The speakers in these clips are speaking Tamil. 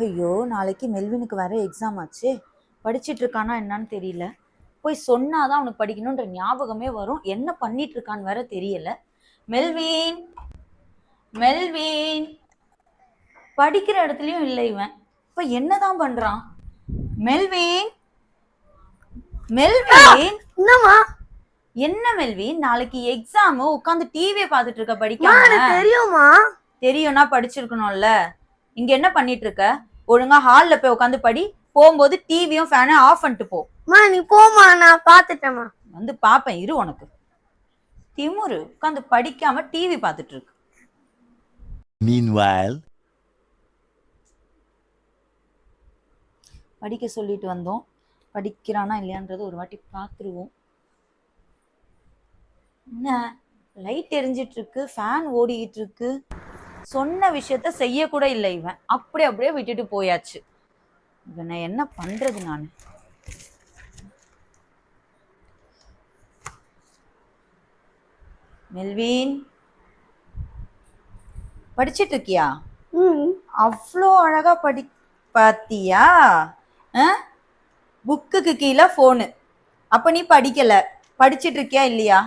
ஐயோ நாளைக்கு மெல்வினுக்கு வர எக்ஸாம் ஆச்சு. படிச்சிட்டு இருக்கானா என்னன்னு தெரியல. போய் சொன்னாதான் அவனுக்கு படிக்கணுன்ற ஞாபகமே வரும். என்ன பண்ணிட்டு இருக்கான்னு வேற தெரியல. மெல்வின்! மெல்வின்! படிக்கிற இடத்துலயும் இல்லை இவன். இப்ப என்னதான் பண்றான்? மெல்வின்! மெல்வின்! என்னம்மா? என்ன மெல்வின்? நாளைக்கு எக்ஸாம் உட்காந்து டிவியை பார்த்துட்டு இருக்க எனக்கு தெரியுமா தெரியும்னா படிச்சிருக்கணும்ல. இங்க என்ன பண்ணிட்டு இருக்க? ஒழுங்கா ஹால்ல போய் உட்காந்து படி. போகும்போது டிவியும் ஃபேனும் ஆஃப் பண்ணிட்டு போ. மா நீ போமா நான் பாத்துட்டேம்மா. வந்து பாப்பேன். இரு உனக்கு. திமுரு உட்காந்து படிக்காம டிவி பார்த்துட்டு இருக்கு. Meanwhile, படிக்க சொல்லிட்டு வந்தோம். படிக்கிறானா இல்லையான்றது ஒரு வாட்டி பார்த்துருவோம் என்ன? லைட் எரிஞ்சிட்டு இருக்கு. ஃபேன் ஓடிக்கிட்டு இருக்கு. சொன்ன விஷயத்த செய்யக்கூட இல்லை இவன். அப்படியே அப்படியே விட்டுட்டு போயாச்சு. இவனை என்ன பண்றது நான்? மெல்வின் படிச்சிட்டு இருக்கியா? அவ்வளோ அழகா படி பாத்தியா? புக்குக்கு கீழே ஃபோனு அப்ப நீ படிக்கல. படிச்சிட்டு இருக்கியா இல்லையா?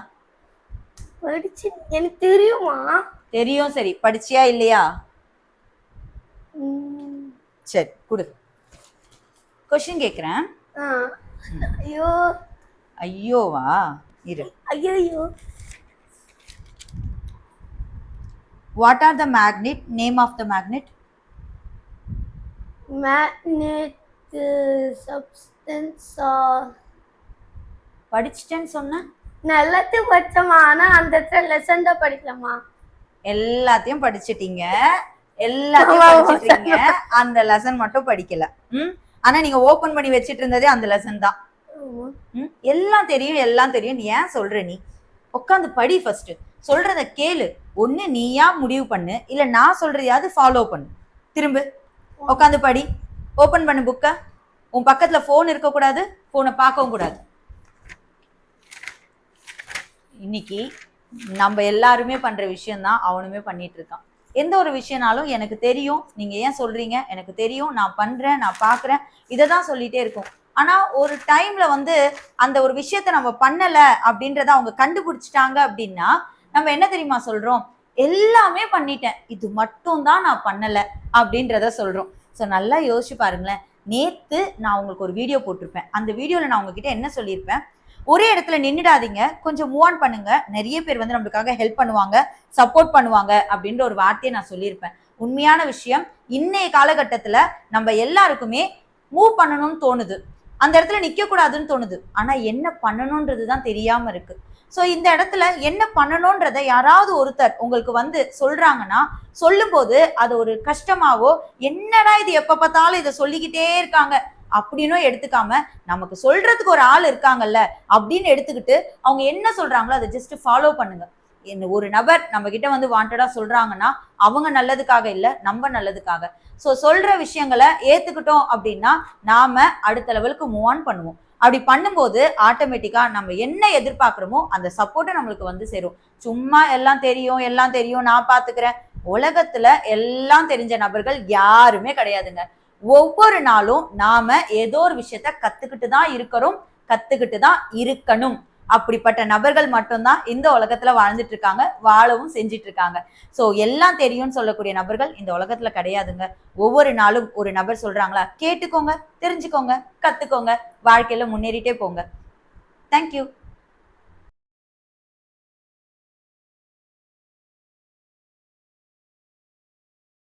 படிச்சு எனக்கு தெரியுமா? தெரியும் சரி. படிச்சியா இல்லையா? சரி கொடு. கொஷின் கேக்குறேன். ஆ. ஐயோ. ஐயோவா? இரு. ஐயோ what are the magnet name of the magnet magnet substance படிச்சிட்டேன்னு சொன்னேன் நான் எல்லாத்தையும் படிச்சேம்மா ஆனா அந்த இடத்துல லெசன் தான் படிக்கலாமா? எல்லாத்தையும் படிச்சிட்டீங்க. எல்லாத்தையும் படிச்சிட்டீங்க அந்த லெசன் மட்டும் படிக்கல. ம்? ஆனா நீங்க ஓபன் பண்ணி வச்சிட்டு இருந்ததே அந்த லெசன் தான். எல்லாம் தெரியும் எல்லாம் தெரியும். நீ ஏன் சொல்ற நீ? உட்காந்து படி ஃபர்ஸ்ட் சொல்றத கேளு. ஒண்ணு நீயா முடிவு பண்ணு. இல்ல நான் சொல்றதையாவது ஃபாலோ பண்ணு. திரும்ப. உட்காந்து படி. ஓபன் பண்ணு புக்க உன் பக்கத்துல ஃபோன் இருக்க கூடாது போனை பார்க்கவும் கூடாது. இன்னைக்கு நம்ம எல்லாருமே பண்ற விஷயந்தான் அவனுமே பண்ணிட்டு இருக்கான். எந்த ஒரு விஷயம்னாலும் எனக்கு தெரியும் நீங்க ஏன் சொல்றீங்க? எனக்கு தெரியும் நான் பண்றேன் நான் பாக்குறேன். இதை தான் சொல்லிட்டே இருக்கும். ஆனா ஒரு டைம்ல வந்து அந்த ஒரு விஷயத்த நம்ம பண்ணல அப்படின்றத அவங்க கண்டுபிடிச்சிட்டாங்க அப்படின்னா நம்ம என்ன தெரியுமா சொல்றோம்? எல்லாமே பண்ணிட்டேன். இது மட்டும் தான் நான் பண்ணல அப்படின்றத சொல்றோம். ஸோ நல்லா யோசிச்சு பாருங்களேன். நேத்து நான் உங்களுக்கு ஒரு வீடியோ போட்டிருப்பேன். அந்த வீடியோல நான் உங்ககிட்ட என்ன சொல்லியிருப்பேன்? ஒரே இடத்துல நின்றுடாதீங்க கொஞ்சம் மூவ் ஆன் பண்ணுங்க. நிறைய பேர் வந்து நம்மளுக்காக ஹெல்ப் பண்ணுவாங்க சப்போர்ட் பண்ணுவாங்க அப்படின்ற ஒரு வார்த்தையை நான் சொல்லியிருப்பேன். உண்மையான விஷயம் இன்னைய காலகட்டத்துல நம்ம எல்லாருக்குமே மூவ் பண்ணணும்னு தோணுது. அந்த இடத்துல நிற்கக்கூடாதுன்னு தோணுது. ஆனால் என்ன பண்ணணுன்றது தான் தெரியாமல் இருக்கு. ஸோ இந்த இடத்துல என்ன பண்ணணுன்றத யாராவது ஒருத்தர் உங்களுக்கு வந்து சொல்கிறாங்கன்னா சொல்லும்போது அது ஒரு கஷ்டமாவோ என்னடா இது எப்போ பார்த்தாலும் இதை சொல்லிக்கிட்டே இருக்காங்க. அப்படின்னும் எடுத்துக்காம நமக்கு சொல்றதுக்கு ஒரு ஆள் இருக்காங்கல்ல அப்படின்னு எடுத்துக்கிட்டு அவங்க என்ன சொல்றாங்களோ அதை ஜஸ்ட் ஃபாலோ பண்ணுங்க. என்ன ஒரு நபர் நம்ம கிட்ட வந்து வாண்டடா சொல்றாங்கன்னா அவங்க நல்லதுக்காக இல்ல நம்ம நல்லதுக்காக. ஸோ சொல்ற விஷயங்களை ஏத்துக்கிட்டோம் அப்படின்னா நாம அடுத்த லெவலுக்கு மூவ் ஆன் பண்ணுவோம். அப்படி பண்ணும்போது ஆட்டோமேட்டிக்கா நம்ம என்ன எதிர்பார்க்குறோமோ அந்த சப்போர்ட்டை நம்மளுக்கு வந்து சேரும். சும்மா எல்லாம் தெரியும் எல்லாம் தெரியும் நான் பாத்துக்கிறேன். உலகத்துல எல்லாம் தெரிஞ்ச நபர்கள் யாருமே கிடையாதுங்க. ஒவ்வொரு நாளும் நாம ஏதோ ஒரு விஷயத்த கத்துக்கிட்டு தான் இருக்கிறோம் கத்துக்கிட்டு தான் இருக்கணும். அப்படிப்பட்ட நபர்கள் மட்டும்தான் இந்த உலகத்துல வாழ்ந்துட்டு இருக்காங்க வாழவும் செஞ்சிட்டு இருக்காங்க. சோ எல்லாம் தெரியும்னு சொல்லக்கூடிய நபர்கள் இந்த உலகத்துல கிடையாதுங்க. ஒவ்வொரு நாளும் ஒரு நபர் சொல்றாங்களா கேட்டுக்கோங்க தெரிஞ்சுக்கோங்க கத்துக்கோங்க வாழ்க்கையில முன்னேறிட்டே போங்க. தேங்க்யூ